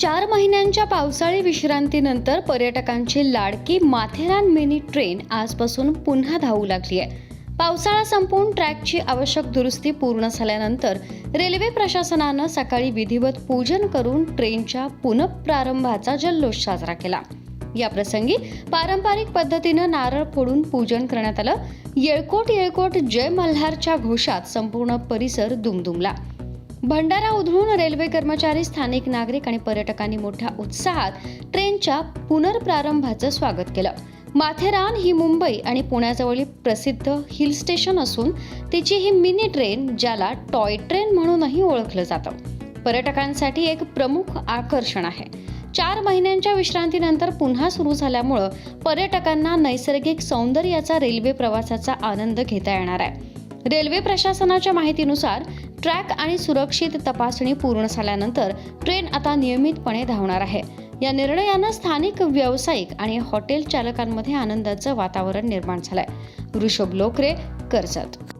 चार महिन्यांच्या पावसाळी विश्रांतीनंतर पर्यटकांची लाडकी माथेरान मिनी ट्रेन आजपासून पुन्हा धावू लागली आहे. पावसाळा संपून ट्रॅकची आवश्यक दुरुस्ती पूर्ण झाल्यानंतर रेल्वे प्रशासनानं सकाळी विधिवत पूजन करून ट्रेनच्या पुनःप्रारंभाचा जल्लोष साजरा केला. या प्रसंगी पारंपरिक पद्धतीनं नारळ फोडून पूजन करण्यात आलं. येळकोट येळकोट जय मल्हारच्या घोषात संपूर्ण परिसर दुमदुमला. भंडारा उधळून रेल्वे कर्मचारी स्थानिक नागरिक आणि पर्यटकांनी मोठ्या उत्साहात ट्रेनच्या पुनर्प्रारंभाचं स्वागत केलं. माथेरान ही मुंबई आणि पुण्याजवळील प्रसिद्ध हिल स्टेशन असून तिची ही मिनी ट्रेन ज्याला टॉय ट्रेन म्हणूनही ओळखलं जातं. पर्यटकांसाठी एक प्रमुख आकर्षण आहे. चार महिन्यांच्या विश्रांतीनंतर पुन्हा सुरू झाल्यामुळं पर्यटकांना नैसर्गिक सौंदर्याचा रेल्वे प्रवासाचा आनंद घेता येणार आहे. रेल्वे प्रशासनाच्या माहितीनुसार ट्रॅक आणि सुरक्षित तपासणी पूर्ण झाल्यानंतर ट्रेन आता नियमितपणे धावणार आहे. या निर्णयानं स्थानिक व्यावसायिक आणि हॉटेल चालकांमध्ये आनंदाचं वातावरण निर्माण झालंय. ऋषभ लोकरे कर्जत.